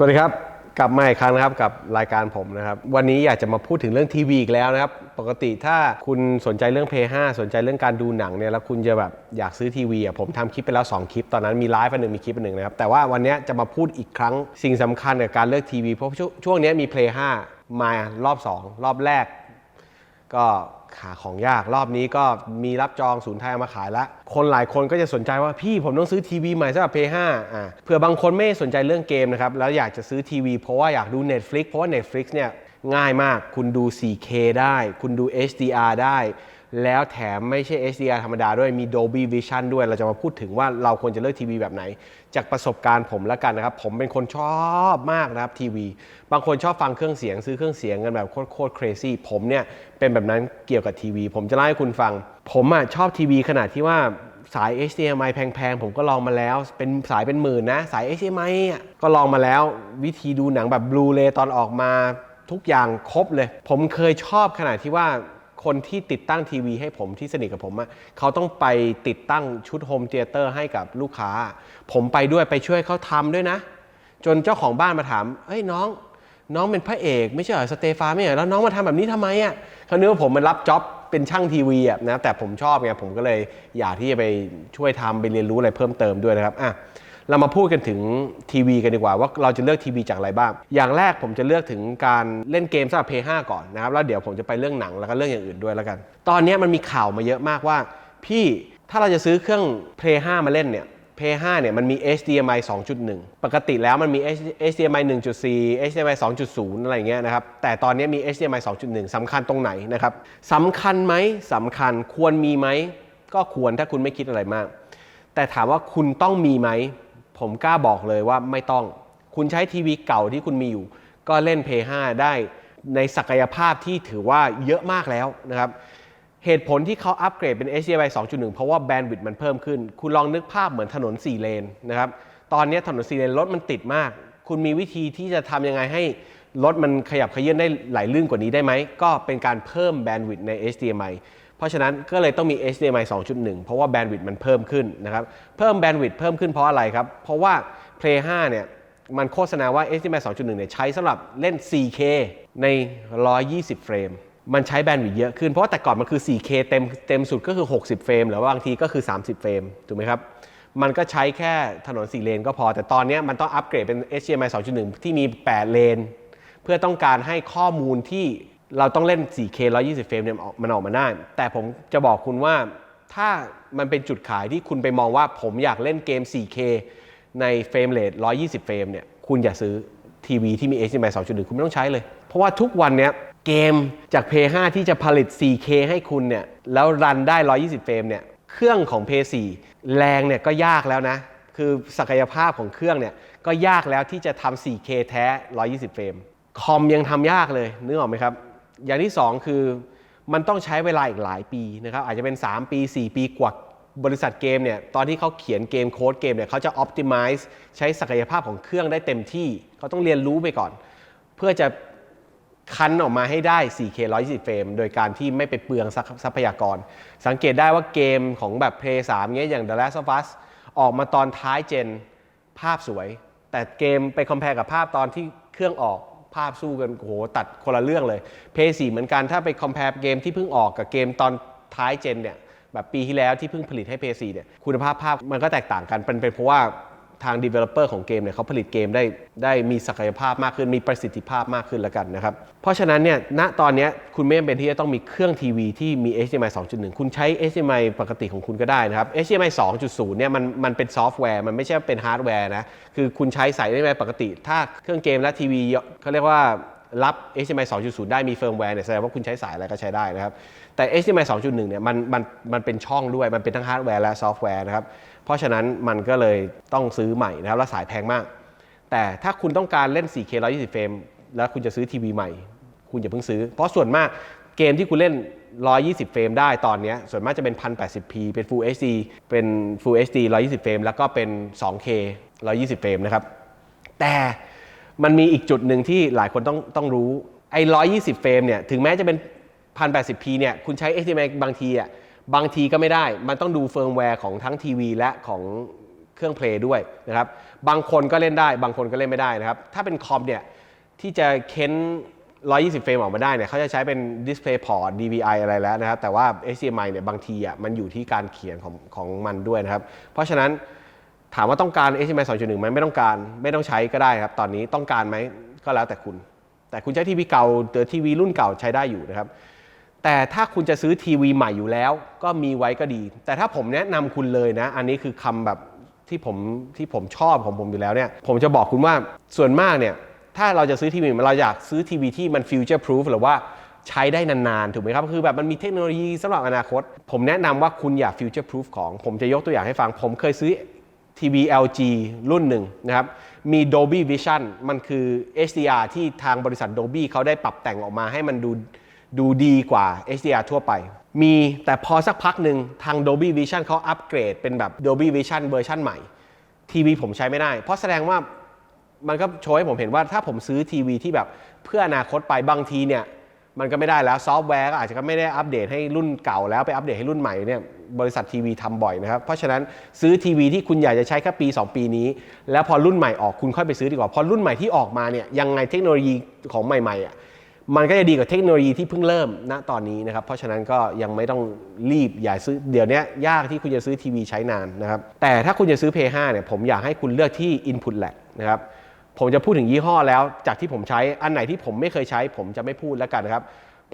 สวัสดีครับ กลับมาอีกครั้งนะครับกับรายการผมนะครับ วันนี้อยากจะมาพูดถึงเรื่องทีวีอีกแล้วนะครับ ปกติถ้าคุณสนใจเรื่อง p 5สนใจเรื่องการดูหนังเนี่ยแล้วคุณจะแบบอยากซื้อทีวีอะผมทำคลิปไปแล้ว 2 คลิป ตอนนั้นมีไลฟ์อันหนึ่งมีคลิปอันหนึ่งนะครับ แต่ว่าวันนี้จะมาพูดอีกครั้งสิ่งสำคัญกับการเลือกทีวีเพราะช่วงนี้มี Play 5มารอบ 2 รอบแรก ก็หาของยากรอบนี้ก็มีรับจองศูนย์ไทยเอามาขายแล้วคนหลายคนก็จะสนใจว่าพี่ผมต้องซื้อทีวีใหม่สำหรับ Play 5อ่าเผื่อบางคนไม่สนใจเรื่องเกมนะครับ แล้วอยากจะซื้อทีวีเพราะว่าอยากดู Netflix เพราะว่า Netflix เนี่ยง่ายมากคุณดู 4K ได้ คุณดู HDR ได้ แล้วแถมไม่ใช่ HDR ธรรมดาด้วยมี Dolby Vision ด้วยเราจะมาพูดถึงว่าเราควรจะเลือกทีวีแบบไหน จากประสบการณ์ผมล้วกันนะครับ ผมเป็นคนชอบมากนะครับทีวี บางคนชอบฟังเครื่องเสียงซื้อเครื่องเสียงกันแบบโคตร crazy ผมเนี่ยเป็นแบบนั้นเกี่ยวกับทีวี ผมจะเล่าให้คุณฟัง ผมอะชอบทีวีขนาดที่ว่าสาย HDMI แพงๆ ผมก็ลองมาแล้ว เป็นสายเป็นหมื่นนะ สาย HDMI ก็ลองมาแล้ว วิธีดูหนังแบบบลูเรย์ตอนออกมาทุกอย่างครบเลย ผมเคยชอบขนาดที่ว่า คนที่ติดตั้งทีวีให้ผมที่สนิทกับผมอะเขาต้องไปติดตั้งชุดโฮมเทเตอร์ให้กับลูกค้า ผมไปด้วยไปช่วยเขาทำด้วยนะ จนเจ้าของบ้านมาถามเฮ้ยน้อง น้องเป็นพระเอก ไม่ใช่เหรอสเตฟานไม่ใช่เหรอแล้วน้องมาทำแบบนี้ทำไมอะเขานึกว่าผมมารับจ็อบเป็นช่างทีวีอะนะแต่ผมชอบไงผมก็เลยอยากที่จะไปช่วยทำไปเรียนรู้อะไรเพิ่มเติมด้วยนะครับอะ เรามาพูดกันถึงทีวีกันดีกว่าว่าเราจะเลือกทีวีจากอะไรบ้าง อย่างแรกผมจะเลือกถึงการเล่นเกมสำหรับ Play 5ก่อนนะครับ แล้วเดี๋ยวผมจะไปเรื่องหนังแล้วก็เรื่องอย่างอื่นด้วยแล้วกัน ตอนนี้มันมีข่าวมาเยอะมากว่า พี่ถ้าเราจะซื้อเครื่อง Play 5 มาเล่นเนี่ย Play 5เนี่ยมันมี HDMI 2.1 ปกติแล้วมันมี HDMI 1.4 HDMI 2.0 อะไรอย่างเงี้ยนะครับ แต่ตอนนี้มี HDMI 2.1สำคัญตรงไหนนะครับสำคัญไหมสำคัญควรมีไหม ก็ควรถ้าคุณไม่คิดอะไรมาก แต่ถามว่าคุณต้องมีไหม ผมกล้าบอกเลยว่าไม่ต้อง คุณใช้ทีวีเก่าที่คุณมีอยู่ ก็เล่น p l a 5ได้ในศักยภาพที่ถือว่าเยอะมากแล้วนะครับ เหตุผลที่เขาอัปเกรดเป็น HDMI 2.1 เพราะว่าแบนด์วิดต์มันเพิ่มขึ้น คุณลองนึกภาพเหมือนถนน 4 เลนนะครับ ตอนนี้ถนน 4 เลนรถมันติดมาก คุณมีวิธีที่จะทำยังไงให้รถมันขยับขยื่นได้ไหลลื่นกว่านี้ได้ไหม ก็เป็นการเพิ่มแบนด์วิดต์ใน HDMI เพราะฉะนั้นก็เลยต้องมี HDMI 2.1 เพราะว่าแบนด์วิดต์มันเพิ่มขึ้นนะครับ เพิ่มแบนด์วิดต์เพิ่มขึ้นเพราะอะไรครับ เพราะว่า Play 5 เนี่ย มันโฆษณาว่า HDMI 2.1 เนี่ยใช้สำหรับเล่น 4K ใน 120 เฟรม มันใช้แบนด์วิดต์เยอะขึ้น เพราะว่าแต่ก่อนมันคือ 4K เต็มเต็มสุดก็คือ 60 เฟรม หรือว่าบางทีก็คือ 30 เฟรม ถูกไหมครับ มันก็ใช้แค่ถนน 4 เลนก็พอ แต่ตอนนี้มันต้องอัปเกรดเป็น HDMI 2.1 ที่มี 8 เลน เพื่อต้องการให้ข้อมูลที่ เราต้องเล่น 4K 120 เฟรมเนี่ยมันออกมาได้ แต่ผมจะบอกคุณว่าถ้ามันเป็นจุดขายที่คุณไปมองว่าผมอยากเล่นเกม 4K ในเฟรมเรท120 เฟรมเนี่ย คุณอย่าซื้อทีวีที่มี HDMI 2.1 คุณไม่ต้องใช้เลย เพราะว่าทุกวันเนี้ยเกมจาก p 5ที่จะผลิต 4K ให้คุณเนี่ย แล้วรันได้ 120 เฟรมเนี่ย เครื่องของ p 4แรงเนี่ยก็ยากแล้วนะ คือศักยภาพของเครื่องเนี่ย ก็ยากแล้วที่จะทำ 4K แท้ 120 เฟรม คอมยังทำยากเลยนึกออกไหมครับ อย่างที่ 2 คือมันต้องใช้เวลาอีกหลายปีนะครับอาจจะเป็น 3 ปี 4 ปีกว่าบริษัทเกมเนี่ยตอนที่เขาเขียนเกมโค้ดเกมเนี่ยเขาจะ optimize ใช้ศักยภาพของเครื่องได้เต็มที่เขาต้องเรียนรู้ไปก่อน เพื่อจะคันออกมาให้ได้ 4K 120 เฟรม โดยการที่ไม่ไปเปลืองทรัพยากร สังเกตได้ว่าเกมของแบบ Play 3เงี้ยอย่าง The Last of Us ออกมาตอนท้ายเจนภาพสวย แต่เกมไปคอมเพลกับภาพตอนที่เครื่องออกาพสู้กันโอ้โหตัดคนละเรื่องเลยเพย์สี่เหมือนกันถ้าไปคอมเพลเกมที่เพิ่งออกกับเกมตอนท้ายเจนเนี่ยแบบปีที่แล้วที่เพิ่งผลิตให้เพย์สี่เนี่ยคุณภาพภาพมันก็แตกต่างกันเป็นเพราะว่า ทาง developer ของเกมเนี่ยเขาผลิตเกมได้ได้มีศักยภาพมากขึ้น มีประสิทธิภาพมากขึ้นแล้วกันนะครับ เพราะฉะนั้นเนี่ยณตอนนี้คุณไม่จำเป็นที่จะต้องมีเครื่องทีวีที่มี HDMI 2.1 คุณใช้ HDMI ปกติของคุณก็ได้นะครับ HDMI 2.0 เนี่ยมันมันเป็นซอฟต์แวร์ มันไม่ใช่เป็นฮาร์ดแวร์นะ คือคุณใช้ใส่ได้ไหมปกติ ถ้าเครื่องเกมและทีวีเขาเรียกว่ารับ HDMI 2.0 ได้มีเฟิร์มแวร์เนี่ยแสดงว่าคุณใช้สายอะไรก็ใช้ได้นะครับ แต่ HDMI 2.1 เนี่ยมันมันมันเป็นช่องด้วยมันเป็นทั้งฮาร์ดแวร์และซอฟต์แวร์นะครับ เพราะฉะนั้นมันก็เลยต้องซื้อใหม่นะครับแล้วสายแพงมาก แต่ถ้าคุณต้องการเล่น 4K 120เฟรมแล้วคุณจะซื้อทีวีใหม่ คุณอย่าเพิ่งซื้อ เพราะส่วนมากเกมที่คุณเล่น 120 เฟรมได้ตอนนี้ส่วนมากจะเป็น 1080p เป็น Full HD เป็น Full HD 120 เฟรมแล้วก็เป็น 2K 120 เฟรมนะครับ แต่มันมีอีกจุดหนึ่งที่หลายคนต้องต้องรู้ไอ้120 เฟรมเนี่ยถึงแม้จะเป็น 1080p เนี่ยคุณใช้ HDMI บางทีอะ บางทีก็ไม่ได้ มันต้องดูเฟิร์มแวร์ของทั้งทีวีและของเครื่องเพลย์ด้วยนะครับ บางคนก็เล่นได้ บางคนก็เล่นไม่ได้นะครับ ถ้าเป็นคอมเนี่ยที่จะเค้น 120 เฟรมออกมาได้เนี่ยเขาจะใช้เป็น Display Port DVI อะไรแล้วนะครับ แต่ว่า HDMI เนี่ยบางทีอะมันอยู่ที่การเขียนของของมันด้วยนะครับ เพราะฉะนั้นถามว่าต้องการ HDMI 2.1ไหมไม่ต้องการไม่ต้องใช้ก็ได้ครับ ตอนนี้ต้องการไหมก็แล้วแต่คุณ แต่คุณใช้ทีวีเก่าหรือทีวีรุ่นเก่าใช้ได้อยู่นะครับ แต่ถ้าคุณจะซื้อทีวีใหม่อยู่แล้ว ก็มีไว้ก็ดี แต่ถ้าผมแนะนำคุณเลยนะ อันนี้คือคำแบบที่ผมที่ผมชอบของผมอยู่แล้วเนี่ยผมจะบอกคุณว่าส่วนมากเนี่ยถ้าเราจะซื้อทีวีเราอยากซื้อทีวีที่มันฟิวเจอร์พรูฟหรือว่าใช้ได้นานๆ ถูกไหมครับ คือแบบมันมีเทคโนโลยีสำหรับอนาคต ผมแนะนำว่าคุณอยากฟิวเจอร์พรูฟของ ผมจะยกตัวอย่างให้ฟัง ผมเคยซื้อทีวี LG รุ่นหนึ่งนะครับ มี Dolby Vision มันคือ HDR ที่ทางบริษัท Dolby เขาได้ปรับแต่งออกมาให้มันดู ดูดีกว่า HDR ทั่วไป มีแต่พอสักพักหนึ่งทาง Dolby Vision เขาอัปเกรดเป็นแบบ Dolby Vision เวอร์ชันใหม่ ทีวีผมใช้ไม่ได้ เพราะแสดงว่ามันก็โชว์ให้ผมเห็นว่าถ้าผมซื้อทีวีที่แบบเพื่ออนาคตไปบางทีเนี่ยมันก็ไม่ได้แล้วซอฟต์แวร์ก็อาจจะก็ไม่ได้อัปเดตให้รุ่นเก่าแล้วไปอัปเดตให้รุ่นใหม่เนี่ยบริษัททีวีทำบ่อยนะครับ เพราะฉะนั้นซื้อทีวีที่คุณอยากจะใช้แค่ปี 2 ปีนี้ แล้วพอรุ่นใหม่ออกคุณค่อยไปซื้อดีกว่าพราะรุ่นใหม่ที่ออกมาเนี่ยยังไงเทคโนโลยีของใหม่ๆอะ มันก็จะดีกว่าเทคโนโลยีที่เพิ่งเริ่มณตอนนี้นะครับ เพราะฉะนั้นก็ยังไม่ต้องรีบอย่าซื้อเดี๋ยวนี้ยากที่คุณจะซื้อทีวีใช้นานนะครับ แต่ถ้าคุณจะซื้อ Play 5เนี่ยผมอยากให้คุณเลือกที่ Input Lag นะครับผมจะพูดถึงยี่ห้อแล้วจากที่ผมใช้อันไหนที่ผมไม่เคยใช้ ผมจะไม่พูดแล้วกันนะครับ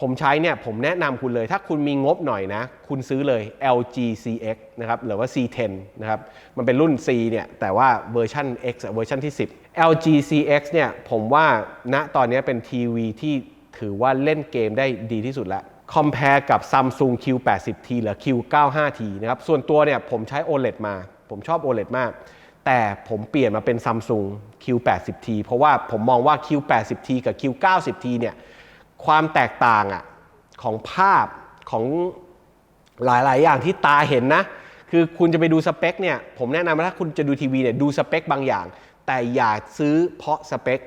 ผมใช้เนี่ยผมแนะนำคุณเลย ถ้าคุณมีงบหน่อยนะ คุณซื้อเลย LG CX นะครับหรือว่า C10 นะครับมันเป็นรุ่น C เนี่ยแต่ว่าเวอร์ชัน X เวอร์ชันที่ 10 LG CX เนี่ยผมว่าณตอนนี้เป็นทีวีที่ ถือว่าเล่นเกมได้ดีที่สุดแล้ว compare กับ Samsung Q80T หรือ Q95T นะครับ ส่วนตัวเนี่ยผมใช้ OLED มา ผมชอบ OLED มาก แต่ผมเปลี่ยนมาเป็น Samsung Q80T เพราะว่าผมมองว่า Q80T กับ Q90T เนี่ยความแตกต่างอะของภาพของหลาย ๆ อย่างที่ตาเห็นนะ คือคุณจะไปดูสเปคเนี่ยผมแนะนำว่าถ้าคุณจะดูทีวีเนี่ยดูสเปคบางอย่าง แต่อย่าซื้อเพราะสเปค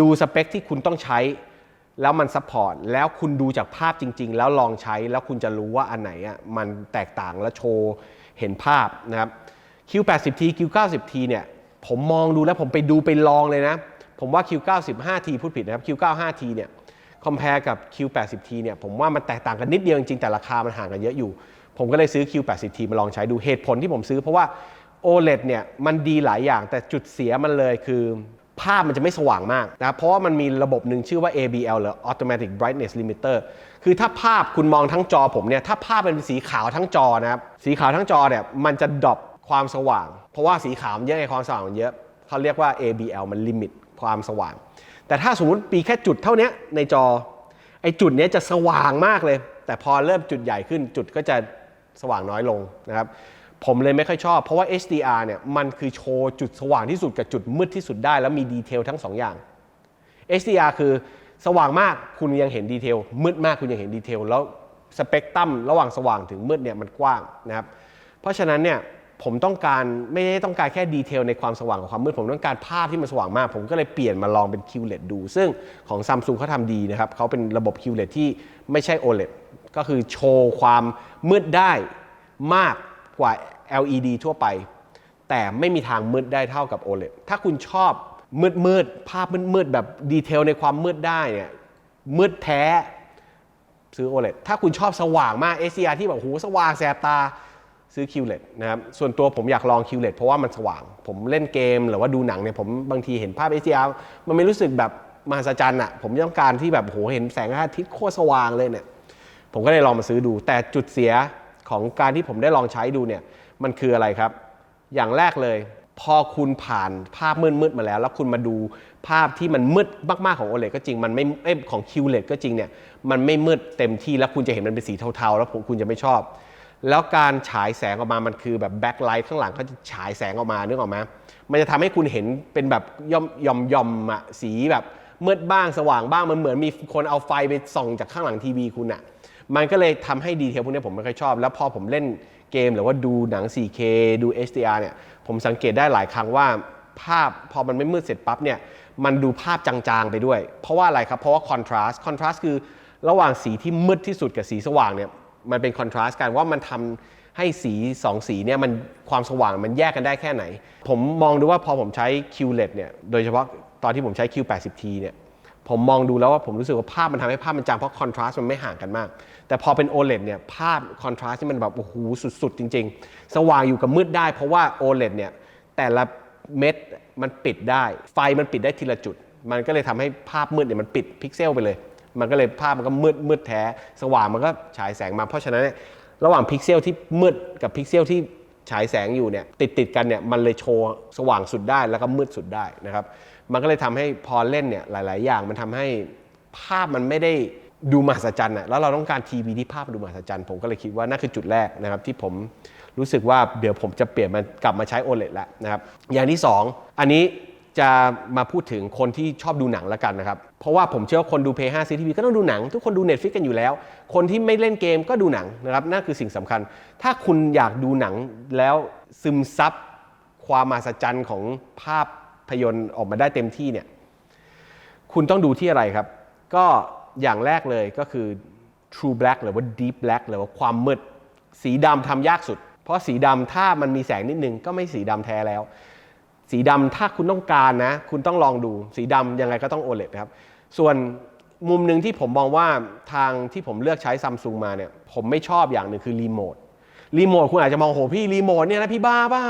ดูสเปคที่คุณต้องใช้ แล้วมันซัพพอร์ตแล้วคุณดูจากภาพจริง ๆ แล้วลองใช้แล้วคุณจะรู้ว่าอันไหนอะมันแตกต่างและโชว์เห็นภาพนะครับ Q80T Q90T เนี่ยผมมองดูแล้วผมไปดูไปลองเลยนะ ผมว่า Q95T พูดผิดนะครับ Q95T เนี่ย compare กับ Q80T เนี่ยผมว่ามันแตกต่างกันนิดเดียวจริงๆแต่ราคามันห่างกันเยอะอยู่ ผมก็เลยซื้อ Q80T มาลองใช้ดูเหตุผลที่ผมซื้อเพราะว่า OLED เนี่ยมันดีหลายอย่างแต่จุดเสียมันเลยคือ ภาพมันจะไม่สว่างมากนะครับเพราะว่ามันมีระบบหนึ่งชื่อว่า ABL หรือ Automatic Brightness Limiter คือถ้าภาพคุณมองทั้งจอผมเนี่ยถ้าภาพเป็นสีขาวทั้งจอนะครับสีขาวทั้งจอเนี่ยมันจะดรอปความสว่าง เพราะว่าสีขาวมันเยอะไงความสว่างมันเยอะเขาเรียกว่า ABL มันลิมิตความสว่าง แต่ถ้าสมมติปีแค่จุดเท่านี้ในจอไอ้จุดเนี้ยจะสว่างมากเลย แต่พอเริ่มจุดใหญ่ขึ้นจุดก็จะสว่างน้อยลงนะครับ ผมเลยไม่ค่อยชอบ เพราะว่า HDR เนี่ยมันคือโชว์จุดสว่างที่สุดกับจุดมืดที่สุดได้ แล้วมีดีเทลทั้งสองอย่าง HDR คือสว่างมากคุณยังเห็นดีเทลมืดมากคุณยังเห็นดีเทลแล้วสเปกตรัมระหว่างสว่างถึงมืดเนี่ยมันกว้างนะครับเพราะฉะนั้นเนี่ยผมต้องการไม่ได้ต้องการแค่ดีเทลในความสว่างกับความมืดผมต้องการภาพที่มันสว่างมาก ผมก็เลยเปลี่ยนมาลองเป็น QLED ดู ซึ่งของ Samsung เขาทำดีนะครับเขาเป็นระบบ QLED ที่ไม่ใช่ OLED ก็คือโชว์ความมืดได้มาก กว่า LED ทั่วไป แต่ไม่มีทางมืดได้เท่ากับ OLED ถ้าคุณชอบมืดมืดๆภาพมืดมืดๆแบบดีเทลในความมืดได้เนี่ยมืดแท้ซื้อ OLED ถ้าคุณชอบสว่างมาก HDR ที่แบบโหสว่างแสบตาซื้อ QLED นะครับ ส่วนตัวผมอยากลอง QLED เพราะว่ามันสว่าง ผมเล่นเกมหรือว่าดูหนังเนี่ยผมบางทีเห็นภาพ HDR มันไม่รู้สึกแบบมหัศจรรย์อะผมต้องการที่แบบโหเห็นแสงอาทิตย์โคตรสว่างเลยเนี่ยผมก็เลยลองมาซื้อดู แต่จุดเสีย ของการที่ผมได้ลองใช้ดูเนี่ยมันคืออะไรครับ อย่างแรกเลย พอคุณผ่านภาพมืดๆมาแล้ว แล้วคุณมาดูภาพที่มันมืดมากๆของ OLED ก็จริงมันไม่เอ้ของ QLED ก็จริงเนี่ยมันไม่มืดเต็มที่แล้วคุณจะเห็นมันเป็นสีเทาๆ แล้วผมคุณจะไม่ชอบ แล้วการฉายแสงออกมามันคือแบบแบ็คไลท์ข้างหลังเขาจะฉายแสงออกมานึกออกไหมมันจะทำให้คุณเห็นเป็นแบบย่อมย่อมย่อมอะสีแบบมืดบ้างสว่างบ้างมันเหมือนมีคนเอาไฟไปส่องจากข้างหลังทีวีคุณอะ มันก็เลยทำให้ดีเทลพวกนี้ผมไม่ค่อยชอบ แล้วพอผมเล่นเกมหรือว่าดูหนัง 4K ดู HDR เนี่ยผมสังเกตได้หลายครั้งว่าภาพพอมันไม่มืดเสร็จปั๊บเนี่ยมันดูภาพจางๆไปด้วย เพราะว่าอะไรครับ เพราะว่าคอนทราสต์คอนทราสต์คือระหว่างสีที่มืดที่สุดกับสีสว่างเนี่ยมันเป็นคอนทราสต์กันว่ามันทให้สีสองสีเนี่ยมันความสว่างมันแยกกันได้แค่ไหน ผมมองดูว่าพอผมใช้ QLED เนี่ยโดยเฉพาะตอนที่ผมใช้ Q80T เนี่ย ผมมองดูแล้วว่าผมรู้สึกว่าภาพมันทำให้ภาพมันจางเพราะคอนทราสต์มันไม่ห่างกันมาก แต่พอเป็น OLED เนี่ยภาพคอนทราสต์ที่มันแบบโอ้โหสุด ๆ จริง ๆ สว่างอยู่กับมืดได้ เพราะว่า OLED เนี่ยแต่ละเม็ดมันปิดได้ ไฟมันปิดได้ทีละจุด มันก็เลยทำให้ภาพมืดเนี่ยมันปิดพิกเซลไปเลย มันก็เลยภาพมันก็มืดมืดแท้ สว่างมันก็ฉายแสงมา เพราะฉะนั้นระหว่างพิกเซลที่มืดกับพิกเซลที่ฉายแสงอยู่เนี่ยติดติดกันเนี่ยมันเลยโชว์สว่างสุดได้แล้วก็มืดสุดได้นะครับ มันก็เลยทำให้พอเล่นเนี่ยหลาย ๆ อย่างมันทำให้ภาพมันไม่ได้ดูมหัศจรรย์อะแล้วเราต้องการทีวีที่ภาพดูมหัศจรรย์ผมก็เลยคิดว่านั่นคือจุดแรกนะครับที่ผมรู้สึกว่าเดี๋ยวผมจะเปลี่ยนมันกลับมาใช้ OLED แล้วนะครับอย่างที่ 2 อันนี้จะมาพูดถึงคนที่ชอบดูหนังแล้วกันนะครับ เพราะว่าผมเชื่อว่าคนดู Play 5ซีทีวีก็ต้องดูหนัง ทุกคนดู Netflix กันอยู่แล้ว คนที่ไม่เล่นเกมก็ดูหนังนะครับนั่นคือสิ่งสำคัญ ถ้าคุณอยากดูหนังแล้วซึมซับความมหัศจรรย์ของภาพ พยนตร์ออกมาได้เต็มที่เนี่ยคุณต้องดูที่อะไรครับ ก็อย่างแรกเลยก็คือ True Black หรือว่า Deep Black หรือว่าความมืด สีดำทำยากสุด เพราะสีดำถ้ามันมีแสงนิดนึงก็ไม่สีดำแท้แล้ว สีดำถ้าคุณต้องการนะ คุณต้องลองดู สีดำยังไงก็ต้อง OLED นะครับ ส่วนมุมหนึ่งที่ผมมองว่าทางที่ผมเลือกใช้ซัมซุงมาเนี่ยผมไม่ชอบอย่างหนึ่งคือรีโมท รีโมทคุณอาจจะมองโหพี่รีโมทเนี่ยนะพี่บ้าเปล่า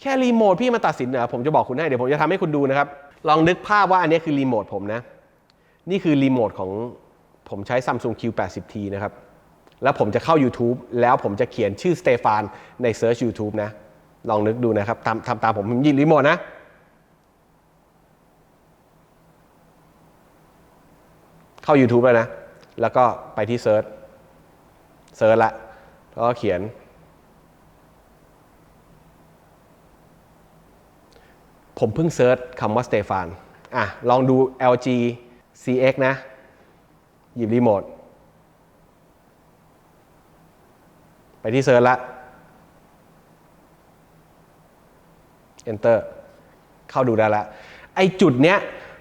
แค่รีโมทพี่มาตัดสินเหรอผมจะบอกคุณให้เดี๋ยวผมจะทำให้คุณดูนะครับ ลองนึกภาพว่าอันนี้คือรีโมทผมนะ นี่คือรีโมทของผมใช้ Samsung Q80T นะครับ แล้วผมจะเข้า YouTube แล้วผมจะเขียนชื่อสเตฟานใน Search YouTube นะ ลองนึกดูนะครับทำทำตามผมผมยิบรีโมทนะเข้า YouTube แล้วนะ แล้วก็ไปที่ Search เซิร์ชละ แล้วก็เขียน ผมเพิ่งเซิร์ชคำว่าสเตฟานอะลองดู LG CX นะ หยิบรีโมท ไปที่เซิร์ชละ Enter เข้าดูได้ละไอจุดเนี้ย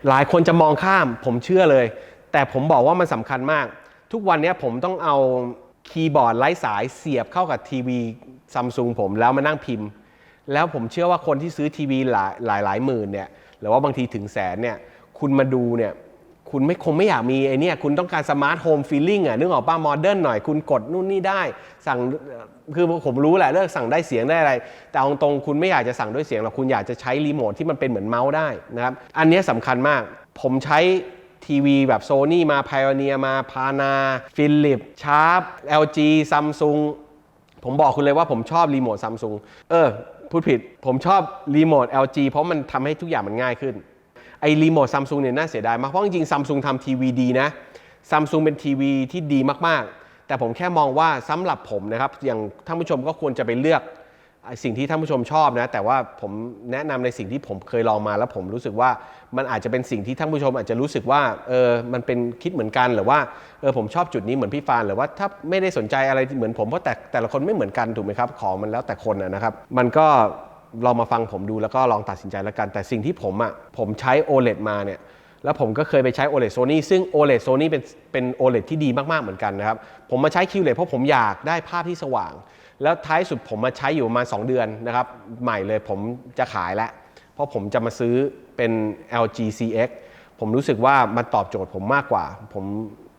หลายคนจะมองข้าม ผมเชื่อเลย แต่ผมบอกว่ามันสำคัญมาก ทุกวันนี้ผมต้องเอาคีย์บอร์ดไร้สายเสียบเข้ากับทีวีซัมซุงผมแล้วมานั่งพิมพ์ แล้วผมเชื่อว่าคนที่ซื้อทีวีหลายหลายหลายหมื่นเนี่ยหรือว่าบางทีถึงแสนเนี่ยคุณมาดูเนี่ยคุณไม่คงไม่อยากมีไอเนี่ยคุณต้องการสมาร์ทโฮมฟีลลิ่งอะนึกออกป้าโมเดิร์นหน่อยคุณกดนู่นนี่ได้ สั่งคือผมรู้แหละเลือกสั่งได้เสียงได้อะไร แต่เอาตรงๆคุณไม่อยากจะสั่งด้วยเสียงหรอกคุณอยากจะใช้รีโมทที่มันเป็นเหมือนเมาส์ได้นะครับอันนี้ยสำคัญมาก ผมใช้ทีวีแบบโซนี่มา p i o n e e r มาพานาฟิลิปชาร์ป LG ซัมซุงผมบอกคุณเลยว่าผมชอบรีโมทซัมซุงเออ พูดผิด ผมชอบรีโมท LG เพราะมันทำให้ทุกอย่างมันง่ายขึ้น ไอ้รีโมทซัมซุงเนี่ยน่าเสียดายมาก เพราะจริงๆซัมซุงทำทีวีดีนะซัมซุงเป็นทีวีที่ดีมากๆ แต่ผมแค่มองว่าสำหรับผมนะครับ อย่างท่านผู้ชมก็ควรจะไปเลือก สิ่งที่ท่านผู้ชมชอบนะ แต่ว่าผมแนะนำในสิ่งที่ผมเคยลองมาแล้วผมรู้สึกว่ามันอาจจะเป็นสิ่งที่ท่านผู้ชมอาจจะรู้สึกว่าเออมันเป็นคิดเหมือนกันหรือว่าเออผมชอบจุดนี้เหมือนพี่ฟานหรือว่าถ้าไม่ได้สนใจอะไรเหมือนผมเพราะแต่แต่ละคนไม่เหมือนกันถูกไหมครับของมันแล้วแต่คนนะครับ มันก็ลองมาฟังผมดูแล้วก็ลองตัดสินใจแล้วกัน แต่สิ่งที่ผมอะผมใช้ OLED มาเนี่ยแล้วผมก็เคยไปใช้ OLED Sony ซึ่ง OLED Sony เป็นเป็น OLED ที่ดีมากๆเหมือนกันนะครับผมมาใช้ QLED เพราะผมอยากได้ภาพที่สว่าง แล้วท้ายสุดผมมาใช้อยู่ประมาณ2เดือนนะครับ ใหม่เลยผมจะขายแล้วเพราะผมจะมาซื้อเป็น LG CX ผมรู้สึกว่ามันตอบโจทย์ผมมากกว่า ผม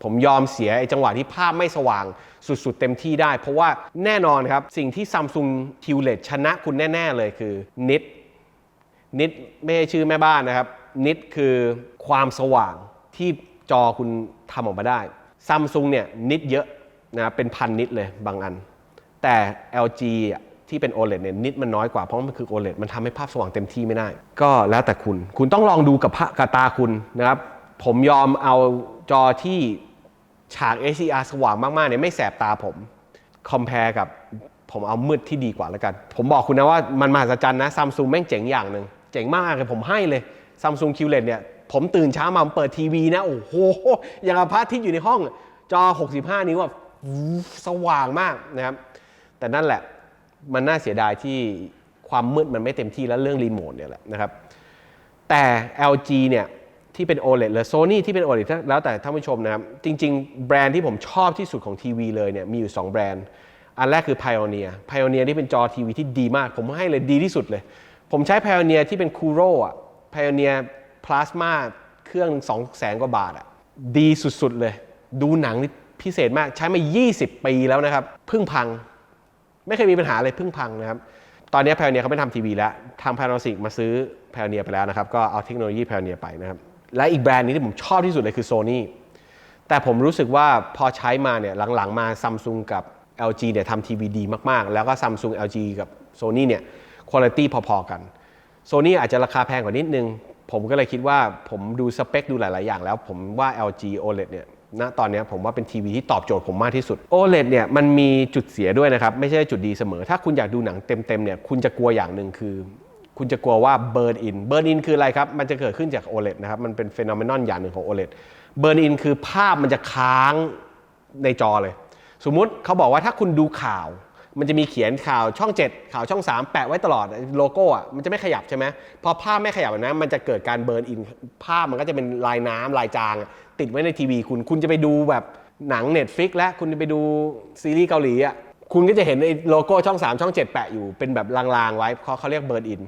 ผมยอมเสียไอ้จังหวะที่ภาพไม่สว่างสุด ๆ เต็มที่ได้ เพราะว่าแน่นอนครับ สิ่งที่ Samsung QLED ชนะคุณแน่ ๆ เลยคือ nit นิดไม่ใช่ชื่อแม่บ้านนะครับ นิดคือความสว่างที่จอคุณทำออกมาได้ซัมซุงเนี่ยนิดเยอะนะเป็นพันนิดเลยบางอัน แต่ LG ที่เป็น OLED เนี่ยนิดมันน้อยกว่าเพราะมันคือ OLED มันทำให้ภาพสว่างเต็มที่ไม่ได้ ก็แล้วแต่คุณ คุณต้องลองดูกับพะกับตาคุณนะครับ ผมยอมเอาจอที่ฉาก HDR สว่างมากๆเนี่ยไม่แสบตาผม คอมเพลกับผมเอามืดที่ดีกว่าแล้วกัน ผมบอกคุณนะว่ามันมหัศจรรย์นะซัมซุงแม่งเจ๋งอย่างหนึ่งเจ๋งมากเลยผมให้เลยซัมซุง QLED เนี่ยผมตื่นเช้ามาผมเปิดทีวีนะ โอ้โห อย่างพระอาทิตย์อยู่ในห้อง จอ 65 นิ้วแบบสว่างมากนะครับ แต่นั่นแหละมันน่าเสียดายที่ความมืดมันไม่เต็มที่แล้วเรื่องรีโมทเนี่ยแหละนะครับแต่ LG เนี่ยที่เป็น OLED หรือ Sony ที่เป็น OLED แล้วแต่ท่านผู้ชมนะครับ จริง ๆ แบรนด์ที่ผมชอบที่สุดของทีวีเลยเนี่ยมีอยู่ 2 แบรนด์ อันแรกคือ Pioneer Pioneer นี่เป็นจอทีวีที่ดีมาก ผมให้เลยดีที่สุดเลย ผมใช้ Pioneer ที่เป็น Kuro อะ Pioneer Plasma เครื่อง2 0 0แสนกว่าบาทอะดีสุดๆเลย ดูหนังพิเศษมากใช้มา 20 ปีแล้วนะครับเพิ่งพัง ไม่เคยมีปัญหาเลยเพิ่งพังนะครับ ตอนนี้ Pioneer เขาไม่ทำทีวีแล้วทาง Panasonic มาซื้อ Pioneer ไปแล้วนะครับ ก็เอาเทคโนโลยี Pioneer ไปนะครับ และอีกแบรนด์นี้ที่ผมชอบที่สุดเลยคือ Sony แต่ผมรู้สึกว่าพอใช้มาเนี่ยหลังๆมา Samsung กับ LG เนี่ยทำทีวีดีมากๆ แล้วก็ Samsung LG กับ Sony เนี่ยคุณภาพพอๆกัน Sony อาจจะราคาแพงกว่านิดนึง ผมก็เลยคิดว่าผมดูสเปคดูหลาย ๆ อย่างแล้ว ผมว่า LG OLED เนี่ย ณตอนนี้ผมว่าเป็นทีวีที่ตอบโจทย์ผมมากที่สุด OLED เนี่ยมันมีจุดเสียด้วยนะครับ ไม่ใช่จุดดีเสมอ ถ้าคุณอยากดูหนังเต็มๆเนี่ยคุณจะกลัวอย่างหนึ่งคือ คุณจะกลัวว่า burn in burn in คืออะไรครับ มันจะเกิดขึ้นจาก OLED นะครับมันเป็นเฟนอเมนอนอย่างหนึ่งของ OLED burn in คือภาพมันจะค้างในจอเลย สมมุติเขาบอกว่าถ้าคุณดูข่าว มันจะมีเขียนข่าวช่อง 7 ข่าวช่อง 3 แปะไว้ตลอดโลโก้อะมันจะไม่ขยับใช่ไหมพอภาพไม่ขยับแบบนะมันจะเกิดการเบิร์นอินภาพมันก็จะเป็นลายน้ำลายจาง ติดไว้ในทีวีคุณคุณจะไปดูแบบหนัง Netflix และคุณจะไปดูซีรีส์เกาหลีอะคุณก็จะเห็นโลโก้ช่อง 3 ช่อง 7 แปะอยู่เป็นแบบลางๆไว้เขาเขาเรียกเบิร์นอิน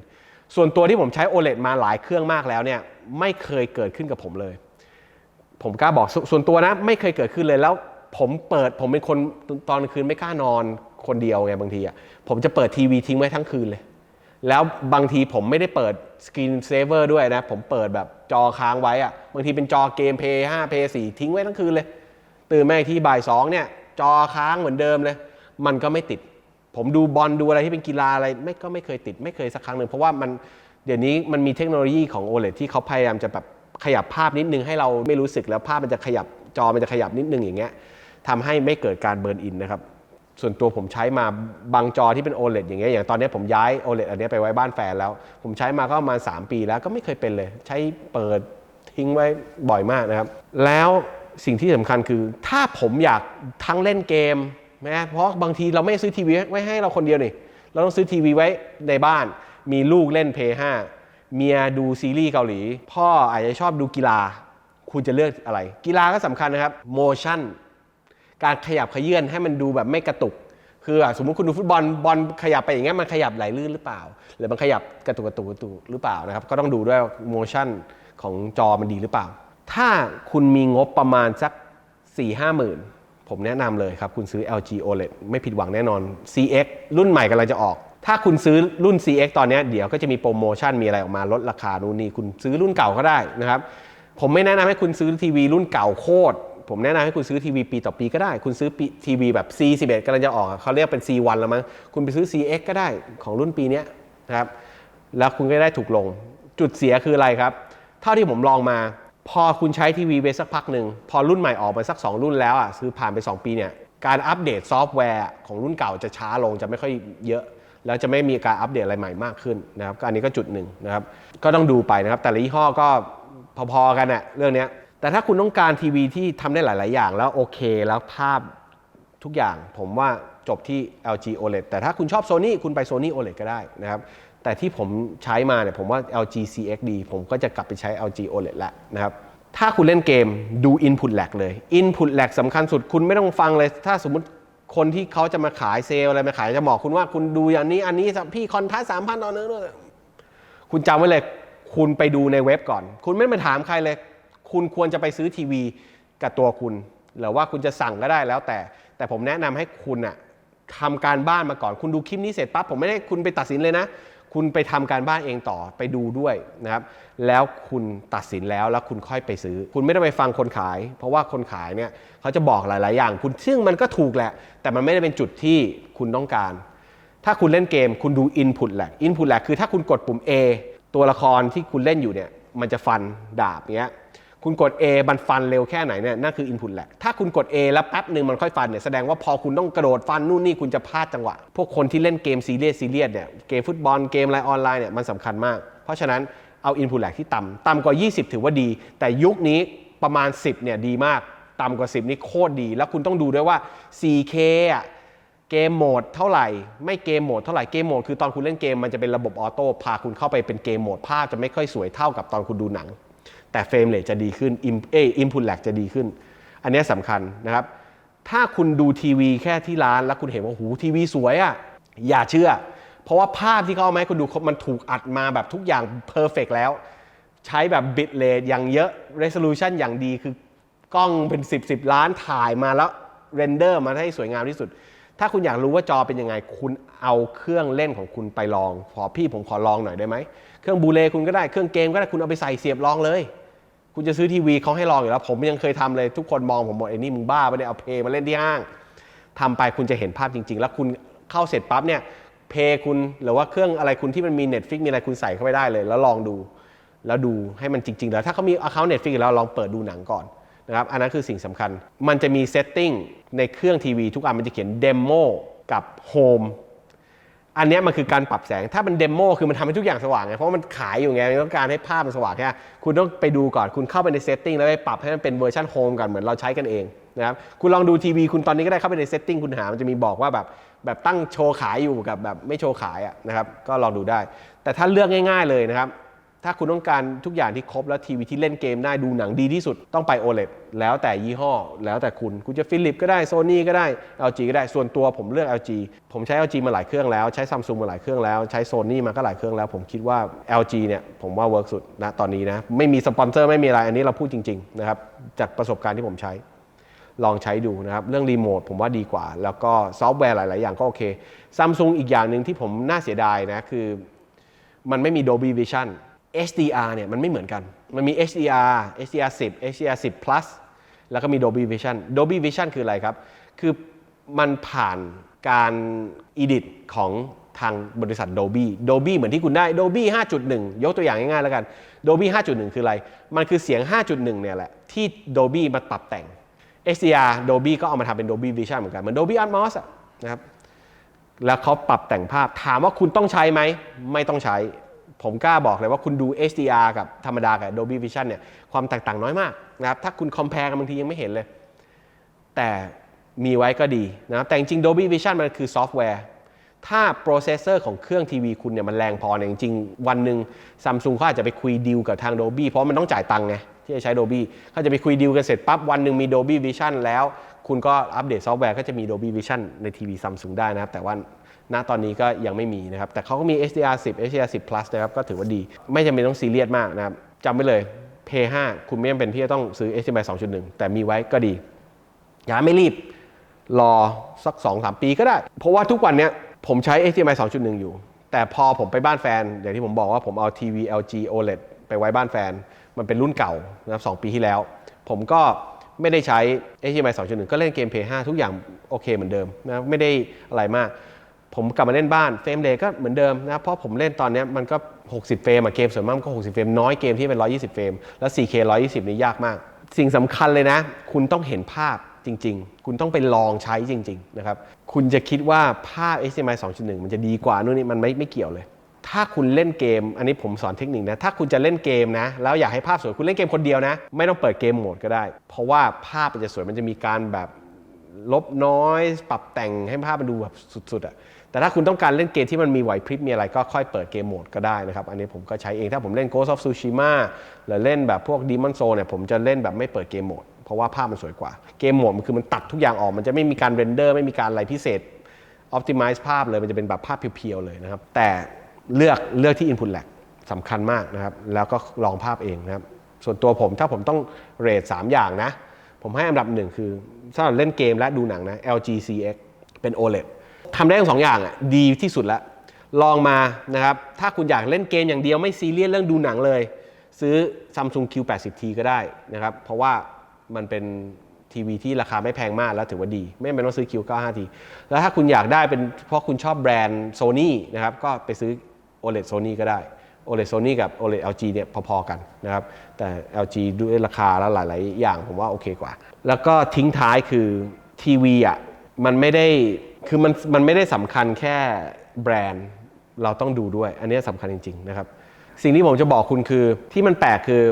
ส่วนตัวที่ผมใช้ OLED มาหลายเครื่องมากแล้วเนี่ยไม่เคยเกิดขึ้นกับผมเลย ผมกล้าบอกสส่วนตัวนะไม่เคยเกิดขึ้นเลยแล้วผมเปิดผมเป็นคนตอนกลางคืนไม่กล้านอน คนเดียวไงบางทีอะผมจะเปิดทีวีทิ้งไว้ทั้งคืนเลย แล้วบางทีผมไม่ได้เปิดสกรีนเซเวอร์ด้วยนะ ผมเปิดแบบจอค้างไว้อะบางทีเป็นจอเกม p 5 p 4ทิ้งไว้ทั้งคืนเลย ตื่นมาอีกทีบ่ายสองเนี่ยจอค้างเหมือนเดิมเลย มันก็ไม่ติด ผมดูบอลดูอะไรที่เป็นกีฬาอะไรไม่ก็ไม่เคยติด ไม่เคยสักครั้งหนึ่งเพราะว่ามันเดี๋ยวนี้มันมีเทคโนโลยีของ OLED ที่เขาพยายามจะแบบขยับภาพนิดนึงให้เราไม่รู้สึกแล้วภาพมันจะขยับจอมันจะขยับนิดนึงอย่างเงี้ยทำให้ไม่เกิดการเบิร์นอินนะครับ ส่วนตัวผมใช้มาบางจอที่เป็น OLED อย่างเงี้ยอย่างตอนนี้ผมย้าย OLED อันนี้ไปไว้บ้านแฟนแล้ว ผมใช้มาก็ประมาณ 3 ปีแล้วก็ไม่เคยเป็นเลย ใช้เปิดทิ้งไว้บ่อยมากนะครับ แล้วสิ่งที่สำคัญคือ ถ้าผมอยากทั้งเล่นเกมนะเพราะบางทีเราไม่ซื้อทีวีไว้ให้เราคนเดียวนี่เราต้องซื้อทีวีไว้ในบ้าน มีลูกเล่นเพย์5เมียดูซีรีส์เกาหลี พ่ออาจจะชอบดูกีฬา คุณจะเลือกอะไร กีฬาก็สำคัญนะครับ motion การขยับขยื่นให้มันดูแบบไม่กระตุก คือสมมุติคุณดูฟุตบอลบอลขยับไปอย่างเงี้ยมันขยับไหลลื่นหรือเปล่า หรือมันขยับกระตุกกระตุกกระตุกหรือเปล่านะครับ ก็ต้องดูด้วยโมชั่นของจอมันดีหรือเปล่า ถ้าคุณมีงบประมาณสัก 4 5 หมื่น ผมแนะนำเลยครับ คุณซื้อ LG OLED ไม่ผิดหวังแน่นอน CX รุ่นใหม่กำลังจะออก ถ้าคุณซื้อรุ่น CX ตอนนี้เดี๋ยวก็จะมีโปรโมชั่นมีอะไรออกมาลดราคานู่นนี่คุณซื้อรุ่นเก่าก็ได้นะครับผมไม่แนะนำให้คุณซื้อทีวีรุ่นเก่าโคตร ผมแนะนำให้คุณซื้อทีวีปีต่อปีก็ได้ คุณซื้อทีวีแบบ C11 กำลังจะออกเขาเรียกเป็น C1 แล้วมั้งคุณไปซื้อ CX ก็ได้ของรุ่นปีนี้นะครับแล้วคุณก็ได้ถูกลง จุดเสียคืออะไรครับ เท่าที่ผมลองมา พอคุณใช้ทีวีไปสักพักหนึ่งพอรุ่นใหม่ออกมาสัก 2 รุ่นแล้วอะซื้อผ่านไป 2 ปีเนี่ยการอัปเดตซอฟต์แวร์ของรุ่นเก่าจะช้าลงจะไม่ค่อยเยอะ แล้วจะไม่มีการอัปเดตอะไรใหม่มากขึ้นนะครับอันนี้ก็จุดหนึ่งนะครับก็ต้องดูไปนะครับแต่ละยี่ห้อก็พอๆกันอะเรื่องเนี้ย แต่ถ้าคุณต้องการทีวีที่ทำได้หลาย ๆ อย่างแล้วโอเคแล้วภาพทุกอย่างผมว่าจบที่ LG OLED แต่ถ้าคุณชอบ Sony คุณไป Sony OLED ก็ได้นะครับ แต่ที่ผมใช้มาเนี่ยผมว่า LG CX ดี ผมก็จะกลับไปใช้ LG OLED แล้วนะครับ ถ้าคุณเล่นเกมดู Input lag เลย Input lag สำคัญสุดคุณไม่ต้องฟังเลย ถ้าสมมติคนที่เขาจะมาขายเซลล์อะไรมาขายจะบอกคุณว่าคุณดูอย่างนี้อันนี้พี่คอนทัสสามพันตอนนึงด้วยคุณจำไว้เลย คุณไปดูในเว็บก่อน คุณไม่มาถามใครเลย คุณควรจะไปซื้อทีวีกับตัวคุณ หรือว่าคุณจะสั่งก็ได้แล้วแต่ แต่ผมแนะนำให้คุณอะทำการบ้านมาก่อน คุณดูคลิปนี้เสร็จปั๊บผมไม่ได้คุณไปตัดสินเลยนะ คุณไปทำการบ้านเองต่อไปดูด้วยนะครับ แล้วคุณตัดสินแล้วแล้วคุณค่อยไปซื้อ คุณไม่ได้ไปฟังคนขาย เพราะว่าคนขายเนี่ยเขาจะบอกหลาย ๆ อย่าง คุณซึ่งมันก็ถูกแหละ แต่มันไม่ได้เป็นจุดที่คุณต้องการ ถ้าคุณเล่นเกม คุณดู Input lag Input lag คือถ้าคุณกดปุ่ม A ตัวละครที่คุณเล่นอยู่เนี่ยมันจะฟันดาบเงี้ย คุณกด A มันฟันเร็วแค่ไหนเนี่ยนั่นคือ Input lag ถ้าคุณกด A แล้วแป๊บหนึ่งมันค่อยฟันเนี่ยแสดงว่าพอคุณต้องกระโดดฟันนู่นนี่คุณจะพลาดจังหวะ พวกคนที่เล่นเกมซีเรียสซีเรียสเนี่ยเกมฟุตบอลเกมอะไรออนไลน์เนี่ยมันสำคัญมาก เพราะฉะนั้นเอา Input lag ที่ต่ำต่ำกว่า 20 ถือว่าดี แต่ยุคนี้ประมาณ 10เนี่ยดีมากต่ำกว่า 10 นี่โคตรดี แล้วคุณต้องดูด้วยว่า 4K อะเกมโหมดเท่าไหร่ ไม่เกมโหมดเท่าไหร่เกมโหมดคือตอนคุณเล่นเกมมันจะเป็นระบบออโต้พาคุณเข้าไปเป็นเกมโหมดภาพจะไม่ค่อยสวยเท่ากับตอนคุณดูหนัง แต่เฟรมเรทจะดีขึ้นอิมเออินพุตแลกจะดีขึ้น อันนี้สำคัญนะครับ ถ้าคุณดูทีวีแค่ที่ร้านแล้วคุณเห็นว่าหูทีวีสวยอะ่ะอย่าเชื่อ เพราะว่าภาพที่เขาเอามาให้คุณดูมันถูกอัดมาแบบทุกอย่างเพอร์เฟกแล้ว ใช้แบบบิตเรทอย่างเยอะ resolution อย่างดีคือกล้องเป็น 10 10 ล้านถ่ายมาแล้วเรนเดอร์มาให้สวยงามที่สุด ถ้าคุณอยากรู้ว่าจอเป็นยังไง คุณเอาเครื่องเล่นของคุณไปลอง ขอพี่ผมขอลองหน่อยได้ไหม เครื่องบูเลคุณก็ได้ เครื่องเกมก็ได้ คุณเอาไปใส่เสียบลองเลย คุณจะซื้อทีวีเขาให้ลองอยู่แล้ว ผมยังเคยทำเลยทุกคนมองผมบอกไอ้นี่มึงบ้าไปเนี่ยเอาเพย์มาเล่นที่ห้างทำไปคุณจะเห็นภาพจริง ๆ แล้วคุณเข้าเสร็จปั๊บเนี่ยเพย์คุณหรือว่าเครื่องอะไรคุณที่มันมี Netflix มีอะไรคุณใส่เข้าไปได้เลย แล้วลองดู แล้วดูให้มันจริง ๆ แล้วถ้าเขามี account Netflix แล้วลองเปิดดูหนังก่อนนะครับอันนั้นคือสิ่งสำคัญ มันจะมี setting ในเครื่องทีวีทุกอันมันจะเขียน demo กับ home อันนี้มันคือการปรับแสง ถ้าเป็นเดโมคือมันทำให้ทุกอย่างสว่างไง เพราะมันขายอยู่ไงมันต้องการให้ภาพมันสว่างแค่คุณต้องไปดูก่อน คุณเข้าไปในเซตติ้งแล้วไปปรับให้มันเป็นเวอร์ชันโฮมก่อนเหมือนเราใช้กันเองนะครับ คุณลองดูทีวีคุณตอนนี้ก็ได้เข้าไปในเซตติ้งคุณหา มันจะมีบอกว่าแบบแบบตั้งโชว์ขายอยู่กับแบบไม่โชว์ขายอะนะครับ ก็ลองดูได้ แต่ถ้าเลือกง่าย ๆเลยนะครับ ถ้าคุณต้องการทุกอย่างที่ครบแล้วทีวีที่เล่นเกมได้ดูหนังดีที่สุดต้องไป OLED แล้วแต่ยี่ห้อ แล้วแต่คุณ คุณจะฟิลิปก็ได้โซ n y ก็ได้ LG ก็ได้ส่วนตัวผมเลือก LG ผมใช้ LG มาหลายเครื่องแล้วใช้ Samsung มาหลายเครื่องแล้วใช้ Sony มาก็หลายเครื่องแล้ว ผมคิดว่า LG เนี่ยผมว่าเวิร์กสุดนะตอนนี้นะไม่มีสปอนเซอร์ไม่มีอะไรอันนี้เราพูดจริงๆนะครับจากประสบการณ์ที่ผมใช้ ลองใช้ดูนะครับเรื่องรีโมทผมว่าดีกว่า แล้วก็ซอฟต์แวร์หลาย ๆ อย่างก็โอเคซัมซุงอีกอย่างหนึ่งที่ผมน่าเสียดายนะคือมันไม่มี Dolby Vision HDR เนี่ยมันไม่เหมือนกัน มันมี HDR HDR 10 HDR 10 plus แล้วก็มี Dolby Vision Dolby Vision คืออะไรครับ คือมันผ่านการ edit ของทางบริษัท Dolby Dolby เหมือนที่คุณได้ Dolby 5.1 ยกตัวอย่างง่ายๆแล้วกัน Dolby 5.1 คืออะไร มันคือเสียง 5.1 เนี่ยแหละ ที่ Dolby มาปรับแต่ง HDR Dolby ก็เอามาทำเป็น Dolby Vision เหมือนกัน เหมือน Dolby Atmos นะครับ แล้วเขาปรับแต่งภาพ ถามว่าคุณต้องใช้ไหม ไม่ต้องใช้ ผมกล้าบอกเลยว่าคุณดู HDR กับธรรมดากับ Dolby Vision เนี่ยความแตกต่างน้อยมากนะครับถ้าคุณ compare กันบางทียังไม่เห็นเลย แต่มีไว้ก็ดีนะครับแต่จริง Dolby Vision มันคือซอฟต์แวร์ ถ้าโปรเซสเซอร์ของเครื่องทีวีคุณเนี่ยมันแรงพอเนี่ยจริงๆ วันหนึ่งซัมซุงเขาอาจจะไปคุยดีลกับทาง Dolby เพราะมันต้องจ่ายตังค์ไงที่จะใช้ Dolby เขาจะไปคุยดีลกันเสร็จปั๊บวันหนึ่งมี Dolby Vision แล้ว คุณก็อัปเดตซอฟต์แวร์ก็จะมี Dolby Vision ในทีวีซัมซุงได้นะครับแต่ว่า ณตอนนี้ก็ยังไม่มีนะครับ แต่เขาก็มี HDR 10 HDR 10 plus นะครับ ก็ถือว่าดี ไม่จำเป็นต้องซีเรียสมากนะครับจำไว้เลย P5 คุณไม่จำเป็นที่จะต้องซื้อ HDMI 2.1 แต่มีไว้ก็ดี อย่าไม่รีบ รอสัก 2 3 ปีก็ได้ เพราะว่าทุกวันนี้ผมใช้ HDMI 2.1 อยู่ แต่พอผมไปบ้านแฟน อย่างที่ผมบอกว่าผมเอาทีวี LG OLED ไปไว้บ้านแฟน มันเป็นรุ่นเก่านะครับ2ปีที่แล้ว ผมก็ไม่ได้ใช้ HDMI 2.1 ก็เล่นเกม p 5ทุกอย่างโอเคเหมือนเดิมนะไม่ได้อะไรมาก ผมกลับมาเล่นบ้านเฟรมเรทก็เหมือนเดิมนะเพราะผมเล่นตอนนี้มันก็ 60 เฟรมอะเกมส่วนมากก็ 60 เฟรมน้อยเกมที่เป็น 120 เฟรมแล้ว 4K 120 นี่ยากมาก สิ่งสำคัญเลยนะ คุณต้องเห็นภาพจริง ๆ คุณต้องไปลองใช้จริง ๆ นะครับ คุณจะคิดว่าภาพ HDMI 2.1 มันจะดีกว่านู่นนี่มันไม่ไม่เกี่ยวเลย ถ้าคุณเล่นเกม อันนี้ผมสอนเทคนิคนะถ้าคุณจะเล่นเกมนะ แล้วอยากให้ภาพสวยคุณเล่นเกมคนเดียวนะ ไม่ต้องเปิดเกมโหมดก็ได้ เพราะว่าภาพมันจะสวยมันจะมีการแบบลบน้อยปรับแต่งให้ภาพมันดูแบบสุดๆอะ แต่ถ้าคุณต้องการเล่นเกมที่มันมีไหวพริบมีอะไรก็ค่อยเปิดเกมโหมดก็ได้นะครับ อันนี้ผมก็ใช้เองถ้าผมเล่น Ghost of Tsushima หรือเล่นแบบพวก Demon Soul เนี่ยผมจะเล่นแบบไม่เปิดเกมโหมด เพราะว่าภาพมันสวยกว่า เกมโหมดมันคือมันตัดทุกอย่างออก มันจะไม่มีการเรนเดอร์ไม่มีการอะไรพิเศษ Optimize ภาพเลยมันจะเป็นแบบภาพเพียวๆเลยนะครับ แต่เลือกเลือกที่ Input lag สำคัญมากนะครับ แล้วก็ลองภาพเองนะครับ ส่วนตัวผมถ้าผมต้องเรท3อย่างนะ ผมให้อันดับหนึ่งคือสำหรับเล่นเกมและดูหนังนะ LG CX เป็น OLED ทำได้ทั้งสองอย่างอะดีที่สุดแล้วลองมานะครับ ถ้าคุณอยากเล่นเกมอย่างเดียวไม่ซีเรียสเรื่องดูหนังเลย ซื้อ Samsung Q80T ก็ได้นะครับ เพราะว่ามันเป็นทีวีที่ราคาไม่แพงมากแล้วถือว่าดี ไม่จำเป็นต้องซื้อ Q95T แล้วถ้าคุณอยากได้เป็นเพราะคุณชอบแบรนด์ Sony นะครับ ก็ไปซื้อ OLED Sony ก็ได้ OLED Sony กับ OLED LG เนี่ยพอๆกันนะครับ แต่ LG ด้วยราคาแล้วหลาย ๆ อย่างผมว่าโอเคกว่า แล้วก็ทิ้งท้ายคือทีวีอะมันไม่ได้ คือมันมันไม่ได้สำคัญแค่แบรนด์เราต้องดูด้วย อันนี้สำคัญจริง ๆ นะครับ สิ่งที่ผมจะบอกคุณคือที่มันแปลกคือ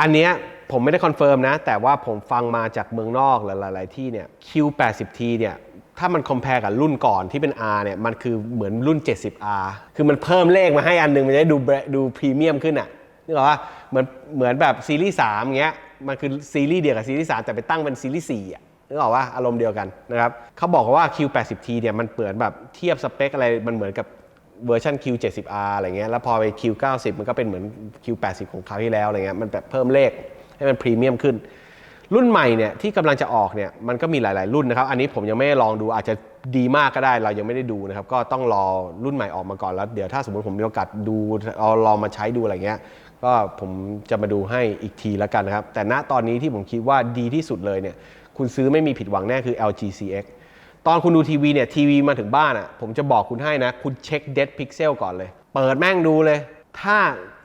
อันเนี้ยผมไม่ได้คอนเฟิร์มนะ แต่ว่าผมฟังมาจากเมืองนอกหลายๆที่เนี่ย Q80T เนี่ยถ้ามันคอมเพลกับรุ่นก่อนที่เป็น R เนี่ยมันคือเหมือนรุ่น 70R คือมันเพิ่มเลขมาให้อันหนึงมันจะได้ดูแบรดูพรีเมียมขึ้นอะนึกออกปะเหมือนเหมือนแบบซีรีส์3เงี้ยมันคือซีรีส์เดียวกับซีรีส์3แต่ไปตั้งเป็นซีรีส์4อะ นึกออกว่าอารมณ์เดียวกันนะครับเขาบอกว่า Q80T เนี่ยมันเปิดแบบเทียบสเปคอะไรมันเหมือนกับเวอร์ชัน Q70R อะไรเงี้ยแล้วพอไป Q90 มันก็เป็นเหมือน Q80 ของคราวที่แล้วอะไรเงี้ยมันแบบเพิ่มเลขให้มันพรีเมียมขึ้น รุ่นใหม่เนี่ยที่กำลังจะออกเนี่ยมันก็มีหลาย ๆ รุ่นนะครับ อันนี้ผมยังไม่ลองดูอาจจะดีมากก็ได้ เรายังไม่ได้ดูนะครับ ก็ต้องรอรุ่นใหม่ออกมาก่อนแล้ว เดี๋ยวถ้าสมมติผมมีโอกาสดูเอาลองมาใช้ดูอะไรเงี้ยก็ผมจะมาดูให้อีกทีแล้วกันนะครับ แต่ณตอนนี้ที่ผมคิดว่าดีที่สุดเลยเนี่ย คุณซื้อไม่มีผิดหวังแน่คือ LG CX ตอนคุณดูทีวีเนี่ยทีวีมาถึงบ้านอะผมจะบอกคุณให้นะ คุณเช็ค Dead Pixel ก่อนเลย เปิดแม่งดูเลย ถ้า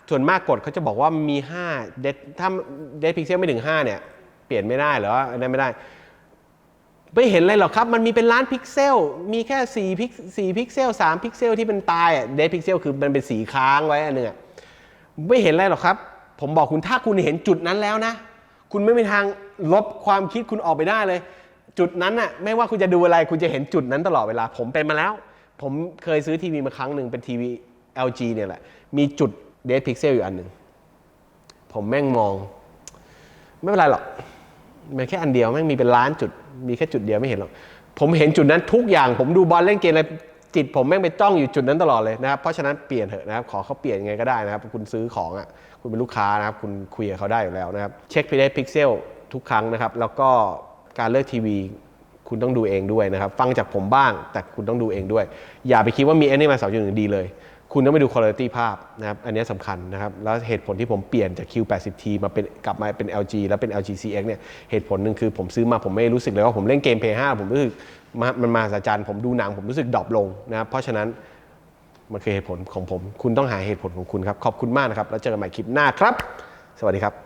ส่วนมากกฎเขาจะบอกว่ามี 5 Dead ถ้า Dead Pixel ไม่ถึง 5 เนี่ย เปลี่ยนไม่ได้หรืออันนั้นไม่ได้ ไม่เห็นเลยหรอกครับ มันมีเป็นล้านพิกเซล มีแค่4พิก4พิกเซล3พิกเซลที่เป็นตายอะเด d พิกเซลคือมันเป็นสีค้างไว้อันนึงอะไม่เห็นอะไรหรอกครับ ผมบอกคุณถ้าคุณเห็นจุดนั้นแล้วนะ คุณไม่มีทาง ลบความคิดคุณออกไปได้เลย จุดนั้นน่ะไม่ว่าคุณจะดูอะไรคุณจะเห็นจุดนั้นตลอดเวลา ผมเป็นมาแล้ว ผมเคยซื้อทีวีมาครั้งหนึ่งเป็นทีวี LG เนี่ยแหละ มีจุดเด d พิกเซลอยู่อันหนึ่งผมแม่งมอง ไม่เป็นไรหรอกมันแค่อันเดียวแม่งมีเป็นล้านจุด มีแค่จุดเดียวไม่เห็นหรอกผมเห็นจุดนั้นทุกอย่าง ผมดูบอลเล่นเกมอะไรจิตผมแม่งไปจ้องอยู่จุดนั้นตลอดเลยนะครับ เพราะฉะนั้นเปลี่ยนเถอะนะครับ ขอเขาเปลี่ยนยังไงก็ได้นะครับ คุณซื้อของอะ คุณเป็นลูกค้านะครับ คุณคุยกับเขาได้อยู่แล้วนะครับ เช็คไปได้พิกเซล ทุกครั้งนะครับ แล้วก็การเลือกทีวีคุณต้องดูเองด้วยนะครับ ฟังจากผมบ้างแต่คุณต้องดูเองด้วย อย่าไปคิดว่ามี a n i m a 3.1 ดีเลย คุณต้องไปดูคุณภาพภาพนะครับ อันนี้สำคัญนะครับ แล้วเหตุผลที่ผมเปลี่ยนจาก Q80T มาเป็นกลับมาเป็น LG แล้วเป็น LG CX เนี่ย เหตุผลหนึ่งคือผมซื้อมาผมไม่รู้สึกเลยว่าผมเล่นเกม Play 5ผมรู้สึกมันมาสาจันผมดูหนังผมรู้สึกดรอปลงนะครับ เพราะฉะนั้นมันคือเหตุผลของผม คุณต้องหาเหตุผลของคุณครับ ขอบคุณมากนะครับ แล้วเจอกันใหม่คลิปหน้าครับ สวัสดีครับ